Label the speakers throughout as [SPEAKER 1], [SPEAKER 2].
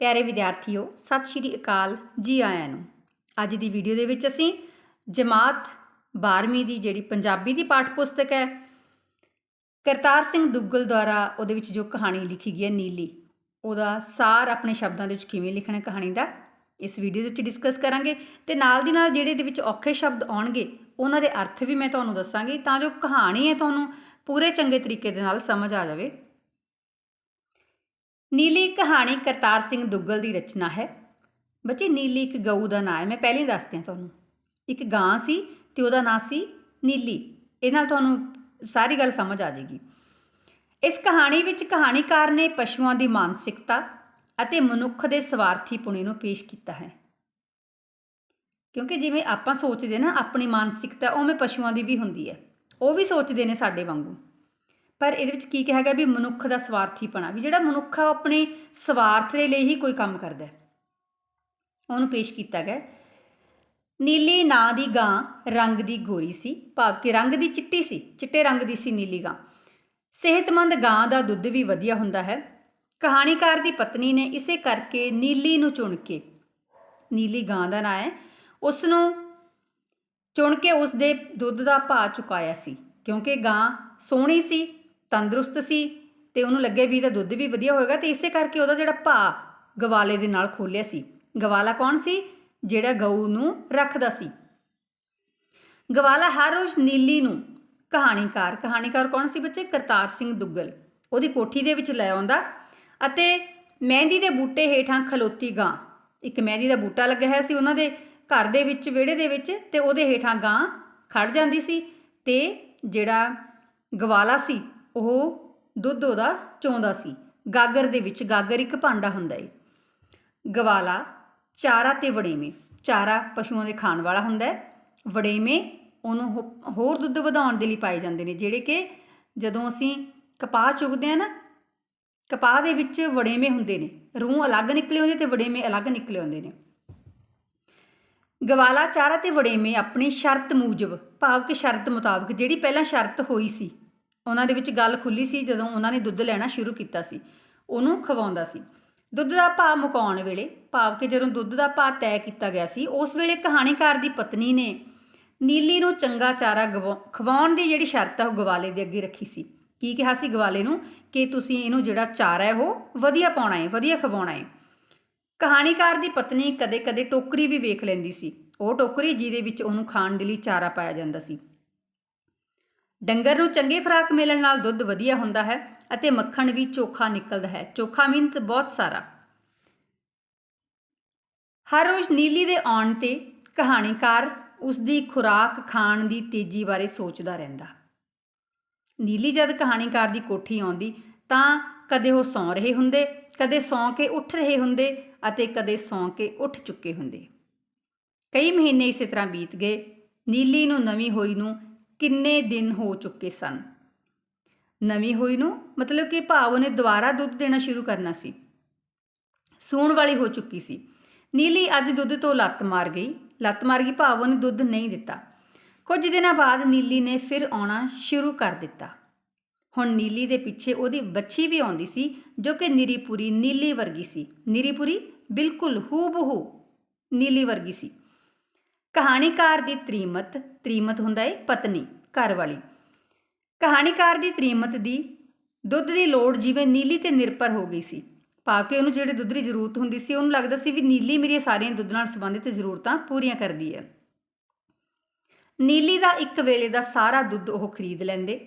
[SPEAKER 1] ਪਿਆਰੇ ਵਿਦਿਆਰਥੀਓ, ਸਤਿ ਸ਼੍ਰੀ ਅਕਾਲ ਜੀ ਆਇਆਂ ਨੂੰ। ਅੱਜ ਦੀ ਵੀਡੀਓ ਦੇ ਵਿੱਚ ਅਸੀਂ ਜਮਾਤ 12ਵੀਂ ਦੀ ਜਿਹੜੀ ਪੰਜਾਬੀ ਦੀ ਪਾਠ ਪੁਸਤਕ ਹੈ, ਕਰਤਾਰ ਸਿੰਘ ਦੁੱਗਲ ਦੁਆਰਾ ਉਹਦੇ ਵਿੱਚ ਜੋ ਕਹਾਣੀ ਲਿਖੀ ਗਈ ਹੈ ਨੀਲੀ, ਉਹਦਾ ਸਾਰ ਆਪਣੇ ਸ਼ਬਦਾਂ ਦੇ ਵਿੱਚ ਕਿਵੇਂ ਲਿਖਣਾ ਕਹਾਣੀ ਦਾ, ਇਸ ਵੀਡੀਓ ਦੇ ਵਿੱਚ ਡਿਸਕਸ ਕਰਾਂਗੇ ਤੇ ਨਾਲ ਦੀ ਨਾਲ ਜਿਹੜੇ ਇਹਦੇ ਵਿੱਚ ਔਖੇ ਸ਼ਬਦ ਆਉਣਗੇ, ਉਹਨਾਂ ਦੇ ਅਰਥ ਵੀ ਮੈਂ ਤੁਹਾਨੂੰ ਦੱਸਾਂਗੀ ਤਾਂ ਜੋ ਕਹਾਣੀ ਹੈ ਤੁਹਾਨੂੰ ਪੂਰੇ ਚੰਗੇ ਤਰੀਕੇ ਦੇ ਨਾਲ ਸਮਝ ਆ ਜਾਵੇ। ਨੀਲੀ ਕਹਾਣੀ ਕਰਤਾਰ ਸਿੰਘ ਦੁੱਗਲ ਦੀ ਰਚਨਾ ਹੈ। ਬੱਚੇ, ਨੀਲੀ ਇੱਕ ਗਊ ਦਾ ਨਾਂ ਹੈ। ਮੈਂ ਪਹਿਲਾਂ ਹੀ ਦੱਸਦੀ ਹਾਂ ਤੁਹਾਨੂੰ। ਇੱਕ ਗਾਂ ਸੀ ਤੇ ਉਹਦਾ ਨਾਂ ਸੀ ਨੀਲੀ। ਇਹ ਨਾਲ ਤੁਹਾਨੂੰ ਸਾਰੀ ਗੱਲ ਸਮਝ ਆ ਜਾਏਗੀ। ਇਸ ਕਹਾਣੀ ਵਿੱਚ ਕਹਾਣੀਕਾਰ ਨੇ ਪਸ਼ੂਆਂ ਦੀ ਮਾਨਸਿਕਤਾ ਅਤੇ ਮਨੁੱਖ ਦੇ ਸਵਾਰਥੀ ਪੁਣੇ ਨੂੰ ਪੇਸ਼ ਕੀਤਾ ਹੈ। ਕਿਉਂਕਿ ਜਿਵੇਂ ਆਪਾਂ ਸੋਚਦੇ ਨਾ, ਆਪਣੀ ਮਾਨਸਿਕਤਾ ਉਵੇਂ ਪਸ਼ੂਆਂ ਦੀ ਵੀ ਹੁੰਦੀ ਹੈ। ਉਹ ਵੀ ਸੋਚਦੇ ਨੇ ਸਾਡੇ ਵਾਂਗੂ। ਪਰ ਇਹਦੇ ਵਿੱਚ ਕੀ ਕਿਹਾ ਗਿਆ ਵੀ ਮਨੁੱਖ ਦਾ ਸਵਾਰਥੀਪਣਾ, ਵੀ ਜਿਹੜਾ ਮਨੁੱਖ ਆ ਉਹ ਆਪਣੇ ਸਵਾਰਥ ਦੇ ਲਈ ਹੀ ਕੋਈ ਕੰਮ ਕਰਦਾ ਉਹਨੂੰ ਪੇਸ਼ ਕੀਤਾ ਗਿਆ, ਨੀਲੀ ਨਾਂ ਦੀ ਗਾਂ ਰੰਗ ਦੀ ਗੋਰੀ ਸੀ, ਭਾਵ ਕਿ ਰੰਗ ਦੀ ਚਿੱਟੀ ਸੀ, ਚਿੱਟੇ ਰੰਗ ਦੀ ਸੀ ਨੀਲੀ ਗਾਂ। ਸਿਹਤਮੰਦ ਗਾਂ ਦਾ ਦੁੱਧ ਵੀ ਵਧੀਆ ਹੁੰਦਾ ਹੈ। ਕਹਾਣੀਕਾਰ ਦੀ ਪਤਨੀ ਨੇ ਇਸੇ ਕਰਕੇ ਨੀਲੀ ਨੂੰ ਚੁਣ ਕੇ, ਨੀਲੀ ਗਾਂ ਦਾ ਨਾਂ ਹੈ ਉਸ ਨੂੰ ਚੁਣ ਕੇ ਉਸ ਦੇ ਦੁੱਧ ਦਾ ਭਾਅ ਚੁਕਾਇਆ ਸੀ, ਕਿਉਂਕਿ ਗਾਂ ਸੋਹਣੀ ਸੀ ਤੰਦਰੁਸਤ ਸੀ ਤੇ ਉਹਨੂੰ ਲੱਗੇ ਵੀ ਇਹਦਾ ਦੁੱਧ ਵੀ ਵਧੀਆ ਹੋਏਗਾ ਤੇ ਇਸੇ ਕਰਕੇ ਉਹਦਾ ਜਿਹੜਾ ਭਾਅ ਗਵਾਲੇ ਦੇ ਨਾਲ ਖੋਲਿਆ ਸੀ। ਗਵਾਲਾ ਕੌਣ ਸੀ? ਜਿਹੜਾ ਗਊ ਨੂੰ ਰੱਖਦਾ ਸੀ। ਗਵਾਲਾ ਹਰ ਰੋਜ਼ ਨੀਲੀ ਨੂੰ ਕਹਾਣੀਕਾਰ ਕਹਾਣੀਕਾਰ ਕੌਣ ਸੀ ਬੱਚੇ? ਕਰਤਾਰ ਸਿੰਘ ਦੁੱਗਲ। ਉਹਦੀ ਕੋਠੀ ਦੇ ਵਿੱਚ ਲੈ ਆਉਂਦਾ ਅਤੇ ਮਹਿੰਦੀ ਦੇ ਬੂਟੇ ਹੇਠਾਂ ਖਲੋਤੀ ਗਾਂ। ਇੱਕ ਮਹਿੰਦੀ ਦਾ ਬੂਟਾ ਲੱਗਿਆ ਹੋਇਆ ਸੀ ਉਹਨਾਂ ਦੇ ਘਰ ਦੇ ਵਿੱਚ, ਵਿਹੜੇ ਦੇ ਵਿੱਚ ਤੇ ਉਹਦੇ ਹੇਠਾਂ ਗਾਂ ਖੜ ਜਾਂਦੀ ਸੀ ਤੇ ਜਿਹੜਾ ਗਵਾਲਾ ਸੀ ਉਹ ਦੁੱਧ ਉਹਦਾ ਚੋਂਦਾ ਸੀ। ਗਾਗਰ ਦੇ ਵਿੱਚ ਗਾਗਰ ਇੱਕ ਭਾਂਡਾ ਹੁੰਦਾ ਏ। ਗਵਾਲਾ ਚਾਰਾ ਤੇ ਵੜੇਵੇਂ। ਚਾਰਾ ਪਸ਼ੂਆਂ ਦੇ ਖਾਣ ਵਾਲਾ ਹੁੰਦਾ ਹੈ ਵੜੇਵੇਂ ਉਹਨੂੰ ਹੋ- ਹੋਰ ਦੁੱਧ ਵਧਾਉਣ ਦੇ ਲਈ ਪਾਏ ਜਾਂਦੇ ਨੇ, ਜਿਹੜੇ ਕਿ ਜਦੋਂ ਅਸੀਂ ਕਪਾਹ ਚੁਗਦੇ ਆ ਨਾ, ਕਪਾਹ ਦੇ ਵਿੱਚ ਵੜੇਵੇਂ ਹੁੰਦੇ ਨੇ। ਰੂਹ ਅਲੱਗ ਨਿਕਲੇ ਹੁੰਦੇ ਤੇ ਵੜੇਵੇਂ ਅਲੱਗ ਨਿਕਲੇ ਹੁੰਦੇ ਨੇ। ਗਵਾਲਾ ਚਾਰਾ ਤੇ ਵੜੇਵੇਂ ਆਪਣੀ ਸ਼ਰਤ ਮੂਜਬ ਭਾਵ ਕਿ ਸ਼ਰਤ ਮੁਤਾਬਕ ਜਿਹੜੀ ਪਹਿਲਾਂ ਸ਼ਰਤ ਹੋਈ ਸੀ ਉਹਨਾਂ ਦੇ ਵਿੱਚ ਗੱਲ ਖੁੱਲੀ ਸੀ, ਜਦੋਂ ਉਹਨਾਂ ਨੇ ਦੁੱਧ ਲੈਣਾ ਸ਼ੁਰੂ ਕੀਤਾ ਸੀ, ਉਹਨੂੰ ਖਵਾਉਂਦਾ ਸੀ। ਦੁੱਧ ਦਾ ਭਾਅ ਮੁਕਾਉਣ ਵੇਲੇ ਭਾਵ ਕਿ ਜਦੋਂ ਦੁੱਧ ਦਾ ਭਾਅ ਤੈਅ ਕੀਤਾ ਗਿਆ ਸੀ, ਉਸ ਵੇਲੇ ਕਹਾਣੀਕਾਰ ਦੀ ਪਤਨੀ ਨੇ ਨੀਲੀ ਨੂੰ ਚੰਗਾ ਚਾਰਾ ਗਵਾ- ਖਵਾਉਣ ਦੀ ਜਿਹੜੀ ਸ਼ਰਤ ਹੈ ਉਹ ਗਵਾਲੇ ਦੇ ਅੱਗੇ ਰੱਖੀ ਸੀ। ਕੀ ਕਿਹਾ ਸੀ ਗਵਾਲੇ ਨੂੰ? ਕਿ ਤੁਸੀਂ ਇਹਨੂੰ ਜਿਹੜਾ ਚਾਰਾ ਹੈ, ਉਹ ਵਧੀਆ ਪਾਉਣਾ ਹੈ, ਵਧੀਆ ਖਵਾਉਣਾ ਹੈ। ਕਹਾਣੀਕਾਰ ਦੀ ਪਤਨੀ ਕਦੇ-ਕਦੇ ਟੋਕਰੀ ਵੀ ਵੇਖ ਲੈਂਦੀ ਸੀ। ਉਹ ਟੋਕਰੀ ਜਿਹਦੇ ਵਿੱਚ ਉਹਨੂੰ ਖਾਣ ਦੇ ਲਈ ਚਾਰਾ ਪਾਇਆ ਜਾਂਦਾ ਸੀ। ਡੰਗਰ ਨੂੰ ਚੰਗੀ ਖੁਰਾਕ ਮਿਲਣ ਨਾਲ ਦੁੱਧ ਵਧੀਆ ਹੁੰਦਾ ਹੈ ਅਤੇ ਮੱਖਣ ਵੀ ਚੋਖਾ ਨਿਕਲਦਾ ਹੈ। ਚੋਖਾ ਮੀਨਸ ਬਹੁਤ ਸਾਰਾ। ਹਰ ਰੋਜ਼ ਨੀਲੀ ਦੇ ਆਉਣ ਤੇ ਕਹਾਣੀਕਾਰ ਉਸ ਦੀ ਖੁਰਾਕ ਖਾਣ ਦੀ ਤੇਜ਼ੀ ਬਾਰੇ ਸੋਚਦਾ ਰਹਿੰਦਾ। ਨੀਲੀ ਜਦ ਕਹਾਣੀਕਾਰ ਦੀ ਕੋਠੀ ਆਉਂਦੀ ਤਾਂ ਕਦੇ ਉਹ ਸੌਂ ਰਹੇ ਹੁੰਦੇ, ਕਦੇ ਸੌਂ ਕੇ ਉੱਠ ਰਹੇ ਹੁੰਦੇ ਅਤੇ ਕਦੇ ਸੌਂ ਕੇ ਉੱਠ ਚੁੱਕੇ ਹੁੰਦੇ। ਕਈ ਮਹੀਨੇ ਇਸੇ ਤਰ੍ਹਾਂ ਬੀਤ ਗਏ। ਨੀਲੀ ਨੂੰ ਨਵੀਂ ਹੋਈ ਨੂੰ ਕਿੰਨੇ ਦਿਨ ਹੋ ਚੁੱਕੇ ਸਨ? ਨਵੀਂ ਹੋਈ ਨੂੰ ਮਤਲਬ ਕਿ ਭਾਵ ਉਹਨੇ ਦੁਬਾਰਾ ਦੁੱਧ ਦੇਣਾ ਸ਼ੁਰੂ ਕਰਨਾ ਸੀ। ਸੂਣ ਵਾਲੀ ਹੋ ਚੁੱਕੀ ਸੀ। ਨੀਲੀ ਅੱਜ ਦੁੱਧ ਤੋਂ ਲੱਤ ਮਾਰ ਗਈ। ਲੱਤ ਮਾਰ ਗਈ ਭਾਵ ਉਹਨੇ ਦੁੱਧ ਨਹੀਂ ਦਿੱਤਾ। ਕੁਝ ਦਿਨਾਂ ਬਾਅਦ ਨੀਲੀ ਨੇ ਫਿਰ ਆਉਣਾ ਸ਼ੁਰੂ ਕਰ ਦਿੱਤਾ। ਹੁਣ ਨੀਲੀ ਦੇ ਪਿੱਛੇ ਉਹਦੀ ਬੱਚੀ ਵੀ ਆਉਂਦੀ ਸੀ, ਜੋ ਕਿ ਨੀਰੀਪੁਰੀ ਨੀਲੀ ਵਰਗੀ ਸੀ। ਨੀਰੀਪੁਰੀ ਬਿਲਕੁਲ ਹੂਬਹੂ ਨੀਲੀ ਵਰਗੀ ਸੀ। ਕਹਾਣੀਕਾਰ ਦੀ ਤ੍ਰੀਮਤ ਤ੍ਰੀਮਤ ਹੁੰਦਾ ਹੈ ਪਤਨੀ, ਘਰ ਵਾਲੀ। ਕਹਾਣੀਕਾਰ ਦੀ ਤ੍ਰੀਮਤ ਦੀ ਦੁੱਧ ਦੀ ਲੋੜ ਜਿਵੇਂ ਨੀਲੀ ਤੇ ਨਿਰਭਰ ਹੋ ਗਈ ਸੀ। ਪਾ ਕੇ ਉਹਨੂੰ ਜਿਹੜੇ ਦੁੱਧ ਦੀ ਜ਼ਰੂਰਤ ਹੁੰਦੀ ਸੀ, ਉਹਨੂੰ ਲੱਗਦਾ ਸੀ ਵੀ ਨੀਲੀ ਮੇਰੀਆਂ ਸਾਰੀਆਂ ਦੁੱਧ ਨਾਲ ਸੰਬੰਧਿਤ ਜ਼ਰੂਰਤਾਂ ਪੂਰੀਆਂ ਕਰਦੀ ਹੈ। ਨੀਲੀ ਦਾ ਇੱਕ ਵੇਲੇ ਦਾ ਸਾਰਾ ਦੁੱਧ ਉਹ ਖਰੀਦ ਲੈਂਦੇ।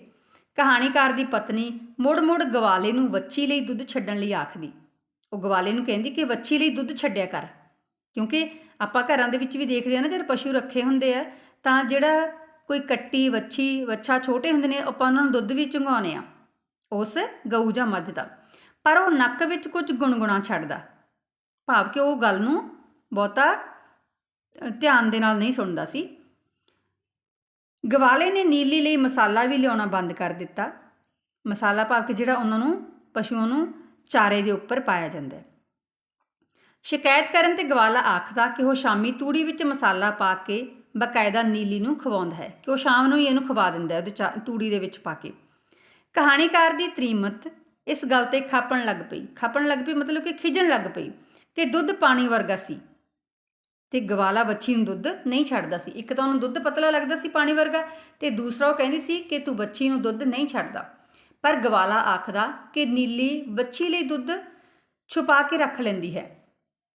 [SPEAKER 1] ਕਹਾਣੀਕਾਰ ਦੀ ਪਤਨੀ ਮੁੜ-ਮੁੜ ਗਵਾਲੇ ਨੂੰ ਵੱਛੀ ਲਈ ਦੁੱਧ ਛੱਡਣ ਲਈ ਆਖਦੀ। ਉਹ ਗਵਾਲੇ ਨੂੰ ਕਹਿੰਦੀ ਕਿ ਵੱਛੀ ਲਈ ਦੁੱਧ ਛੱਡਿਆ ਕਰ। ਕਿਉਂਕਿ ਆਪਾਂ ਘਰਾਂ ਦੇ ਵਿੱਚ ਵੀ ਦੇਖਦੇ ਆ ਨਾ ਜਦ ਪਸ਼ੂ ਰੱਖੇ ਹੁੰਦੇ ਆ, ਤਾਂ ਜਿਹੜਾ ਕੋਈ ਕੱਟੀ, ਵੱਛੀ, ਵੱਛਾ ਛੋਟੇ ਹੁੰਦੇ ਨੇ, ਆਪਾਂ ਉਹਨਾਂ ਨੂੰ ਦੁੱਧ ਵੀ ਚੁੰਘਾਉਂਦੇ ਆ ਉਸ ਗਊ ਜਾਂ ਮੱਝ ਦਾ। ਪਰ ਉਹ ਨੱਕ ਵਿੱਚ ਕੁਝ ਗੁਣਗੁਣਾ ਛੱਡਦਾ। ਭਾਵ ਕਿ ਉਹ ਗੱਲ ਨੂੰ ਬਹੁਤਾ ਧਿਆਨ ਦੇ ਨਾਲ ਨਹੀਂ ਸੁਣਦਾ ਸੀ। ਗਵਾਲੇ ਨੇ ਨੀਲੀ ਲਈ ਮਸਾਲਾ ਵੀ ਲਿਆਉਣਾ ਬੰਦ ਕਰ ਦਿੱਤਾ। ਮਸਾਲਾ ਭਾਵ ਕਿ ਜਿਹੜਾ ਉਹਨਾਂ ਨੂੰ, ਪਸ਼ੂਆਂ ਨੂੰ ਚਾਰੇ ਦੇ ਉੱਪਰ ਪਾਇਆ ਜਾਂਦਾ ਹੈ। ਸ਼ਿਕਾਇਤ ਕਰਨ ਤੇ ਗਵਾਲਾ ਆਖਦਾ ਕਿ ਉਹ ਸ਼ਾਮੀ ਤੂੜੀ ਵਿੱਚ ਮਸਾਲਾ ਪਾ ਕੇ ਬਕਾਇਦਾ ਨੀਲੀ ਨੂੰ ਖਵਾਉਂਦਾ ਹੈ ਕਿ ਉਹ ਸ਼ਾਮ ਨੂੰ ਹੀ ਇਹਨੂੰ ਖਵਾ ਦਿੰਦਾ ਹੈ ਉਹਦੇ ਚਾ- ਤੂੜੀ ਦੇ ਵਿੱਚ ਪਾ ਕੇ। ਕਹਾਣੀਕਾਰ ਦੀ ਤ੍ਰੀਮਤ ਇਸ ਗੱਲ ਤੇ ਖਾਪਣ ਲੱਗ ਪਈ। ਖਾਪਣ ਲੱਗ ਪਈ ਮਤਲਬ ਕਿ ਖਿਜਣ ਲੱਗ ਪਈ ਕਿ ਦੁੱਧ ਪਾਣੀ ਵਰਗਾ ਸੀ। ਤੇ ਗਵਾਲਾ ਬੱਚੀ ਨੂੰ ਦੁੱਧ ਨਹੀਂ ਛੱਡਦਾ ਸੀ। ਇੱਕ ਤਾਂ ਉਹਨੂੰ ਦੁੱਧ ਪਤਲਾ ਲੱਗਦਾ ਸੀ ਪਾਣੀ ਵਰਗਾ ਤੇ ਦੂਸਰਾ ਉਹ ਕਹਿੰਦੀ ਸੀ ਕਿ ਤੂੰ ਬੱਚੀ ਨੂੰ ਦੁੱਧ ਨਹੀਂ ਛੱਡਦਾ। ਪਰ ਗਵਾਲਾ ਆਖਦਾ ਕਿ ਨੀਲੀ ਬੱਚੀ ਲਈ ਦੁੱਧ ਛੁਪਾ ਕੇ ਰੱਖ ਲੈਂਦੀ ਹੈ।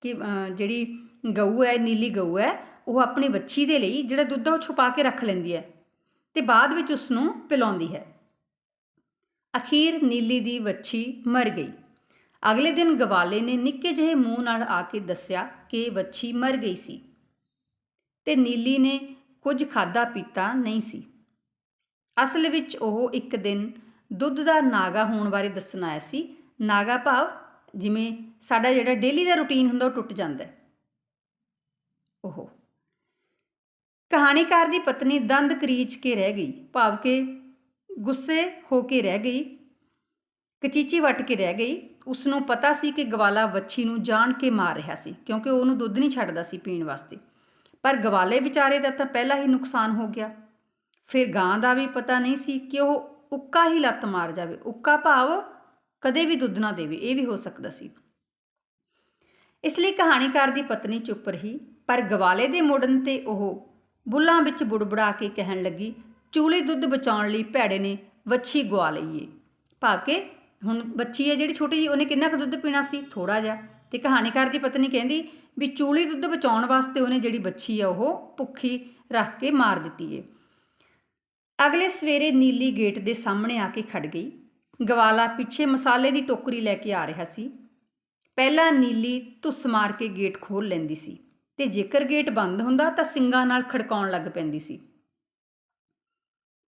[SPEAKER 1] ਕਿ ਜਿਹੜੀ ਗਊ ਹੈ, ਨੀਲੀ ਗਊ ਹੈ, ਉਹ ਆਪਣੀ ਵੱਛੀ ਦੇ ਲਈ ਜਿਹੜਾ ਦੁੱਧ ਆ ਉਹ ਛੁਪਾ ਕੇ ਰੱਖ ਲੈਂਦੀ ਹੈ ਤੇ ਬਾਅਦ ਵਿੱਚ ਉਸ ਨੂੰ ਪਿਲਾਉਂਦੀ ਹੈ। ਅਖੀਰ ਨੀਲੀ ਦੀ ਵੱਛੀ ਮਰ ਗਈ। ਅਗਲੇ ਦਿਨ ਗਵਾਲੇ ਨੇ ਨਿੱਕੇ ਜਿਹੇ ਮੂੰਹ ਨਾਲ ਆ ਕੇ ਦੱਸਿਆ ਕਿ ਵੱਛੀ ਮਰ ਗਈ ਸੀ ਤੇ ਨੀਲੀ ਨੇ ਕੁਝ ਖਾਦਾ ਪੀਤਾ ਨਹੀਂ ਸੀ। ਅਸਲ ਵਿੱਚ ਉਹ ਇੱਕ ਦਿਨ ਦੁੱਧ ਦਾ ਨਾਗਾ ਹੋਣ ਬਾਰੇ ਦੱਸਣ ਆਇਆ ਸੀ। ਨਾਗਾ ਭਾਵ ਜਿਵੇਂ ਸਾਡਾ ਜਿਹੜਾ ਡੇਲੀ ਦਾ ਰੁਟੀਨ ਹੁੰਦਾ ਉਹ ਟੁੱਟ ਜਾਂਦਾ ਉਹ ਕਹਾਣੀਕਾਰ ਦੀ ਪਤਨੀ ਦੰਦ ਕਰੀਚ ਕੇ ਰਹਿ ਗਈ, ਭਾਵ ਕਿ ਗੁੱਸੇ ਹੋ ਕੇ ਰਹਿ ਗਈ, ਕਚੀਚੀ ਵੱਟ ਕੇ ਰਹਿ ਗਈ। ਉਸ ਨੂੰ ਪਤਾ ਸੀ ਕਿ ਗਵਾਲਾ ਵੱਛੀ ਨੂੰ ਜਾਣ ਕੇ ਮਾਰ ਰਿਹਾ ਸੀ, ਕਿਉਂਕਿ ਉਹਨੂੰ ਦੁੱਧ ਨਹੀਂ ਛੱਡਦਾ ਸੀ ਪੀਣ ਵਾਸਤੇ। ਪਰ ਗਵਾਲੇ ਵਿਚਾਰੇ ਦਾ ਤਾਂ ਪਹਿਲਾਂ ਹੀ ਨੁਕਸਾਨ ਹੋ ਗਿਆ। ਫਿਰ ਗਾਂ ਦਾ ਵੀ ਪਤਾ ਨਹੀਂ ਸੀ ਕਿ ਉਹ ਉੱਕਾ ਹੀ ਲੱਤ ਮਾਰ ਜਾਵੇ। ਉੱਕਾ ਭਾਵ ਕਦੇ ਵੀ ਦੁੱਧ ਨਾ ਦੇਵੇ, ਇਹ ਵੀ ਹੋ ਸਕਦਾ ਸੀ। ਇਸ ਲਈ ਕਹਾਣੀਕਾਰ ਦੀ ਪਤਨੀ ਚੁੱਪ ਰਹੀ, ਪਰ ਗਵਾਲੇ ਦੇ ਮੁੜਨ ਤੇ ਉਹ ਬੁੱਲਾਂ ਵਿੱਚ ਬੁੜਬੁੜਾ ਕੇ ਕਹਿਣ ਲੱਗੀ, ਚੂਲੇ ਦੁੱਧ ਬਚਾਉਣ ਲਈ ਭੈੜੇ ਨੇ, ਵੱਛੀ ਗਵਾ ਲਈਏ। ਭਾਵ ਕਿ ਹੁਣ ਬੱਚੀ ਹੈ ਜਿਹੜੀ ਛੋਟੀ ਜੀ ਉਹਨੇ ਕਿੰਨਾ ਕੁ ਦੁੱਧ ਪੀਣਾ ਸੀ? ਥੋੜਾ ਜਿਹਾ। ਤੇ ਕਹਾਣੀਕਾਰ ਦੀ ਪਤਨੀ ਕਹਿੰਦੀ ਵੀ ਚੂਲੀ ਦੁੱਧ ਬਚਾਉਣ ਵਾਸਤੇ ਉਹਨੇ ਜਿਹੜੀ ਬੱਚੀ ਆ, ਉਹ ਭੁੱਖੀ ਰੱਖ ਕੇ ਮਾਰ ਦਿੱਤੀ ਏ। ਅਗਲੇ ਸਵੇਰੇ ਨੀਲੀ ਗੇਟ ਦੇ ਸਾਹਮਣੇ ਆ ਕੇ ਖੜ ਗਈ। ਗਵਾਲਾ ਪਿੱਛੇ ਮਸਾਲੇ ਦੀ ਟੋਕਰੀ ਲੈ ਕੇ ਆ ਰਿਹਾ ਸੀ। ਪਹਿਲਾਂ ਨੀਲੀ ਧੁੱਸ ਮਾਰ ਕੇ ਗੇਟ ਖੋਲ ਲੈਂਦੀ ਸੀ ਤੇ ਜੇਕਰ ਗੇਟ ਬੰਦ ਹੁੰਦਾ ਤਾਂ ਸਿੰਗਾਂ ਨਾਲ ਖੜਕਾਉਣ ਲੱਗ ਪੈਂਦੀ ਸੀ।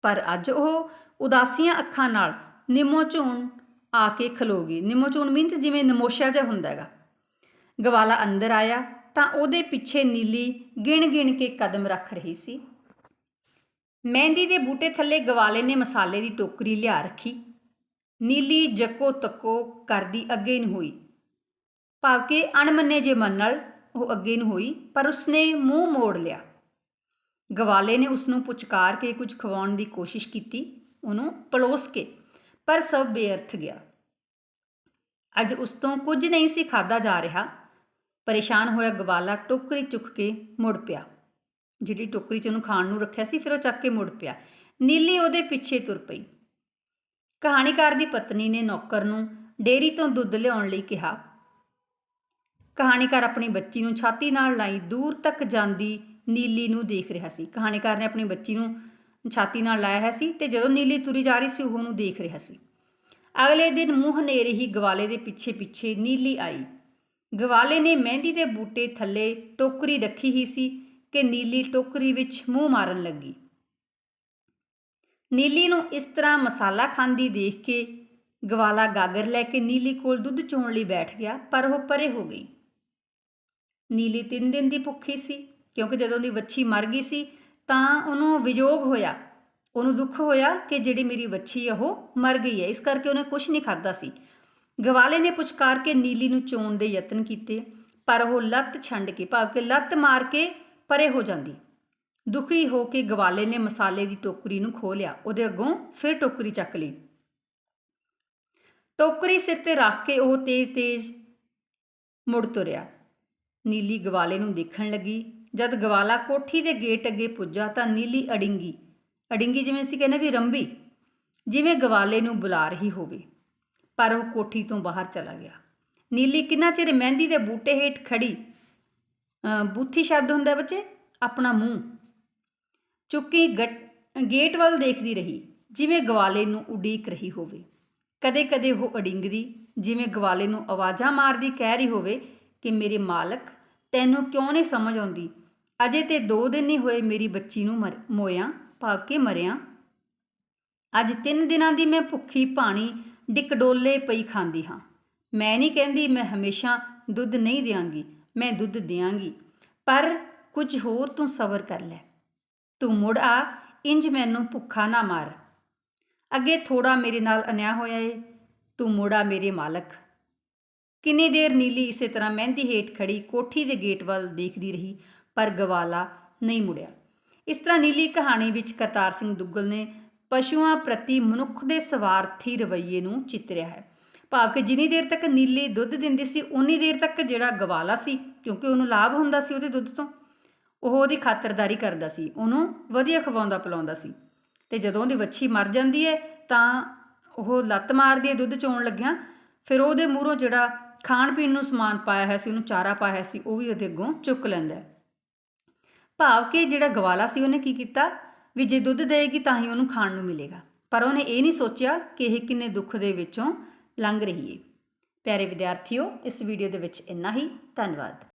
[SPEAKER 1] ਪਰ ਅੱਜ ਉਹ ਉਦਾਸੀਆਂ ਅੱਖਾਂ ਨਾਲ ਨਿੰਮੋ ਝੂਣ ਆ ਕੇ ਖਲੋ ਗਈ। ਨਿੰਮੋ ਝੂਣ ਮੀਨਸ ਜਿਵੇਂ ਨਮੋਸ਼ਾ ਜਿਹਾ ਹੁੰਦਾ ਹੈਗਾ। ਗਵਾਲਾ ਅੰਦਰ ਆਇਆ ਤਾਂ ਉਹਦੇ ਪਿੱਛੇ ਨੀਲੀ ਗਿਣ-ਗਿਣ ਕੇ ਕਦਮ ਰੱਖ ਰਹੀ ਸੀ। ਮਹਿੰਦੀ ਦੇ ਬੂਟੇ ਥੱਲੇ ਗਵਾਲੇ ਨੇ ਮਸਾਲੇ ਦੀ ਟੋਕਰੀ ਲਿਆ ਰੱਖੀ। ਨੀਲੀ ਜੱਕੋ ਤੱਕੋ ਕਰਦੀ ਅੱਗੇ ਨੂੰ ਹੋਈ। ਭਾਵ ਕਿ ਅਣਮੰਨੇ ਜੇ ਮਨ ਨਾਲ ਉਹ ਅੱਗੇ ਨੂੰ ਹੋਈ, ਪਰ ਉਸਨੇ ਮੂੰਹ ਮੋੜ ਲਿਆ। ਗਵਾਲੇ ਨੇ ਉਸ ਨੂੰ ਪੁਚਕਾਰ ਕੇ ਕੁਝ ਖਵਾਉਣ ਦੀ ਕੋਸ਼ਿਸ਼ ਕੀਤੀ, ਉਹਨੂੰ ਪਲੋਸ ਕੇ, ਪਰ ਸਭ ਬੇਅਰਥ ਗਿਆ। ਅੱਜ ਉਸ ਤੋਂ ਕੁਝ ਨਹੀਂ ਸੀ ਖਾਦਾ ਜਾ ਰਿਹਾ। ਪਰੇਸ਼ਾਨ ਹੋਇਆ ਗਵਾਲਾ ਟੋਕਰੀ ਚੁੱਕ ਕੇ ਮੁੜ ਪਿਆ। ਜਿਹੜੀ ਟੋਕਰੀ 'ਚ ਉਹਨੂੰ ਖਾਣ ਨੂੰ ਰੱਖਿਆ ਸੀ, ਫਿਰ ਉਹ ਚੱਕ ਕੇ ਮੁੜ ਪਿਆ। ਨੀਲੀ ਉਹਦੇ ਪਿੱਛੇ ਤੁਰ ਪਈ। ਕਹਾਣੀਕਾਰ ਦੀ ਪਤਨੀ ਨੇ ਨੌਕਰ ਨੂੰ ਡੇਰੀ ਤੋਂ ਦੁੱਧ ਲਿਆਉਣ ਲਈ ਕਿਹਾ। ਕਹਾਣੀਕਾਰ ਆਪਣੀ ਬੱਚੀ ਨੂੰ ਛਾਤੀ ਨਾਲ ਲਾਈ ਦੂਰ ਤੱਕ ਜਾਂਦੀ ਨੀਲੀ ਨੂੰ ਦੇਖ ਰਿਹਾ ਸੀ। ਕਹਾਣੀਕਾਰ ਨੇ ਆਪਣੀ ਬੱਚੀ ਨੂੰ ਛਾਤੀ ਨਾਲ ਲਾਇਆ ਹੈ ਸੀ ਤੇ ਜਦੋਂ ਨੀਲੀ ਤੁਰੀ ਜਾ ਰਹੀ ਸੀ, ਉਹ ਉਹਨੂੰ ਦੇਖ ਰਿਹਾ ਸੀ। ਅਗਲੇ ਦਿਨ ਮੂੰਹ ਹਨੇਰੇ ਹੀ ਗਵਾਲੇ ਦੇ ਪਿੱਛੇ ਪਿੱਛੇ ਨੀਲੀ ਆਈ। ਗਵਾਲੇ ਨੇ ਮਹਿੰਦੀ ਦੇ ਬੂਟੇ ਥੱਲੇ ਟੋਕਰੀ ਰੱਖੀ ਹੀ ਸੀ ਕਿ ਨੀਲੀ ਟੋਕਰੀ ਵਿੱਚ ਮੂੰਹ ਮਾਰਨ ਲੱਗੀ। ਨੀਲੀ ਨੂੰ ਇਸ ਤਰ੍ਹਾਂ ਮਸਾਲਾ ਖਾਂਦੀ ਦੇਖ ਕੇ ਗਵਾਲਾ ਗਾਗਰ ਲੈ ਕੇ ਨੀਲੀ ਕੋਲ ਦੁੱਧ ਚੋਣ ਲਈ ਬੈਠ ਗਿਆ, ਪਰ ਉਹ ਪਰੇ ਹੋ ਗਈ। ਨੀਲੀ ਤਿੰਨ ਦਿਨ ਦੀ ਭੁੱਖੀ ਸੀ, ਕਿਉਂਕਿ ਜਦੋਂ ਦੀ ਵੱਛੀ ਮਰ ਗਈ ਸੀ, ਤਾਂ ਉਹਨੂੰ ਵਿਜੋਗ ਹੋਇਆ। ਉਹਨੂੰ ਦੁੱਖ ਹੋਇਆ ਕਿ ਜਿਹੜੀ ਮੇਰੀ ਵੱਛੀ ਆ, ਉਹ ਮਰ ਗਈ ਹੈ। ਇਸ ਕਰਕੇ ਉਹਨੇ ਕੁਝ ਨਹੀਂ ਖਾਦਾ ਸੀ। ਗਵਾਲੇ ਨੇ ਪੁਚਕਾਰ ਕੇ ਨੀਲੀ ਨੂੰ ਚੋਣ ਦੇ ਯਤਨ ਕੀਤੇ, ਪਰ ਉਹ ਲੱਤ ਛੰਡ ਕੇ, ਭਾਵ ਕਿ ਲੱਤ ਮਾਰ ਕੇ ਪਰੇ ਹੋ ਜਾਂਦੀ। ਦੁਖੀ ਹੋ ਕੇ ਗਵਾਲੇ ਨੇ ਮਸਾਲੇ ਦੀ ਟੋਕਰੀ ਨੂੰ ਖੋਹ ਲਿਆ, ਉਹਦੇ ਅੱਗੋਂ ਫਿਰ ਟੋਕਰੀ ਚੱਕ ਲਈ। ਟੋਕਰੀ ਸਿਰ ਤੇ ਰੱਖ ਕੇ ਉਹ ਤੇਜ਼-ਤੇਜ਼ ਮੁੜ ਤੁਰਿਆ। ਨੀਲੀ ਗਵਾਲੇ ਨੂੰ ਦੇਖਣ ਲੱਗੀ। ਜਦ ਗਵਾਲਾ ਕੋਠੀ ਦੇ ਗੇਟ ਅੱਗੇ ਪੁੱਜਾ ਤਾਂ ਨੀਲੀ ਅੜਿੰਗੀ ਅੜਿੰਗੀ ਜਿਵੇਂ ਅਸੀਂ ਕਹਿੰਦੇ ਵੀ ਰੰਬੀ, ਜਿਵੇਂ ਗਵਾਲੇ ਨੂੰ ਬੁਲਾ ਰਹੀ ਹੋਵੇ। ਪਰ ਉਹ ਕੋਠੀ ਤੋਂ ਬਾਹਰ ਚਲਾ ਗਿਆ। ਨੀਲੀ ਕਿੰਨਾ ਚਿਰ ਮਹਿੰਦੀ ਦੇ ਬੂਟੇ ਹੇਠ ਖੜੀ ਬੂਥੀ ਸ਼ਬਦ ਹੁੰਦਾ ਬੱਚੇ, ਆਪਣਾ ਮੂੰਹ ਚੁੱਕੀ ਗਟ- ਗੇਟ ਵੱਲ ਦੇਖਦੀ ਰਹੀ, ਜਿਵੇਂ ਗਵਾਲੇ ਨੂੰ ਉਡੀਕ ਰਹੀ ਹੋਵੇ। ਕਦੇ-ਕਦੇ ਉਹ ਅੜਿੰਗਦੀ, ਜਿਵੇਂ ਗਵਾਲੇ ਨੂੰ ਆਵਾਜ਼ਾਂ ਮਾਰਦੀ ਕਹਿ ਰਹੀ ਹੋਵੇ ਕਿ ਮੇਰੇ ਮਾਲਕ, ਤੈਨੂੰ ਕਿਉਂ ਨਹੀਂ ਸਮਝ ਆਉਂਦੀ? ਅਜੇ ਤੇ 2 ਦਿਨ ਨਹੀਂ ਹੋਏ ਮੇਰੀ ਬੱਚੀ ਨੂੰ ਮਰ- ਮੋਇਆਂ, ਭਾਵ ਕੇ ਮਰਿਆ। ਅੱਜ 3 ਦਿਨਾਂ ਦੀ ਮੈਂ ਭੁੱਖੀ ਪਾਣੀ ਡਿਕਡੋਲੇ ਪਈ ਖਾਂਦੀ ਹਾਂ। ਮੈਂ ਨਹੀਂ ਕਹਿੰਦੀ ਮੈਂ ਹਮੇਸ਼ਾ ਦੁੱਧ ਨਹੀਂ ਦਿਆਂਗੀ, ਮੈਂ ਦੁੱਧ ਦਿਆਂਗੀ, ਪਰ ਕੁਝ ਹੋਰ ਤੂੰ ਸਬਰ ਕਰ ਲੈ। ਤੂੰ ਮੁੜ ਆ ਇੰਜ ਮੈਨੂੰ ਭੁੱਖਾ ਨਾ ਮਾਰ। ਅੱਗੇ ਥੋੜਾ ਮੇਰੇ ਨਾਲ ਅਨਿਆ ਹੋਇਆ ਏ, ਤੂੰ ਮੁੜਾ ਮੇਰੇ ਮਾਲਕ। ਕਿੰਨੀ ਦੇਰ ਨੀਲੀ ਇਸੇ ਤਰ੍ਹਾਂ ਮਹਿੰਦੀ ਹੇਠ ਖੜੀ ਕੋਠੀ ਦੇ ਗੇਟ ਵੱਲ ਦੇਖਦੀ ਰਹੀ, ਪਰ ਗਵਾਲਾ ਨਹੀਂ ਮੁੜਿਆ। ਇਸ ਤਰ੍ਹਾਂ ਨੀਲੀ ਕਹਾਣੀ ਵਿੱਚ ਕਰਤਾਰ ਸਿੰਘ ਦੁੱਗਲ ਨੇ ਪਸ਼ੂਆਂ ਪ੍ਰਤੀ ਮਨੁੱਖ ਦੇ ਸਵਾਰਥੀ ਰਵੱਈਏ ਨੂੰ ਚਿਤਰਿਆ ਹੈ। ਭਾਵ ਕਿ ਜਿੰਨੀ ਦੇਰ ਤੱਕ ਨੀਲੀ ਦੁੱਧ ਦਿੰਦੀ ਸੀ ਉਨੀ ਦੇਰ ਤੱਕ ਜਿਹੜਾ ਗਵਾਲਾ ਸੀ, ਕਿਉਂਕਿ ਉਹਨੂੰ ਲਾਭ ਹੁੰਦਾ ਸੀ ਉਹਦੇ ਦੁੱਧ ਤੋਂ। ਉਹ ਉਹਦੀ ਖਾਤਰਦਾਰੀ ਕਰਦਾ ਸੀ, ਉਹਨੂੰ ਵਧੀਆ ਖਵਾਉਂਦਾ ਪਿਲਾਉਂਦਾ ਸੀ ਤੇ ਜਦੋਂ ਉਹਦੀ ਵੱਛੀ ਮਰ ਜਾਂਦੀ ਹੈ ਤਾਂ ਉਹ ਲੱਤ ਮਾਰਦੀ ਹੈ ਦੁੱਧ ਚੋਣ ਲੱਗਿਆ। ਫਿਰ ਉਹਦੇ ਮੂਹਰੋਂ ਜਿਹੜਾ ਖਾਣ ਪੀਣ ਨੂੰ ਸਮਾਨ ਪਾਇਆ ਹੋਇਆ ਸੀ, ਉਹਨੂੰ ਚਾਰਾ ਪਾਇਆ ਹੋਇਆ ਸੀ, ਉਹ ਵੀ ਉਹਦੇ ਅੱਗੋਂ ਚੁੱਕ ਲੈਂਦਾ ਭਾਵ ਕਿ ਜਿਹੜਾ ਗਵਾਲਾ ਸੀ, ਉਹਨੇ ਕੀ ਕੀਤਾ? ਵੀ ਜੇ ਦੁੱਧ ਦੇਏਗੀ ਤਾਂ ਹੀ ਉਹਨੂੰ ਖਾਣ ਨੂੰ ਮਿਲੇਗਾ। ਪਰ ਉਹਨੇ ਇਹ ਨਹੀਂ ਸੋਚਿਆ ਕਿ ਇਹ ਕਿੰਨੇ ਦੁੱਖ ਦੇ ਵਿੱਚੋਂ ਲੰਘ ਰਹੀ ਏ। ਪਿਆਰੇ ਵਿਦਿਆਰਥੀਓ, ਇਸ ਵੀਡੀਓ ਦੇ ਵਿੱਚ ਇੰਨਾ ਹੀ। ਧੰਨਵਾਦ।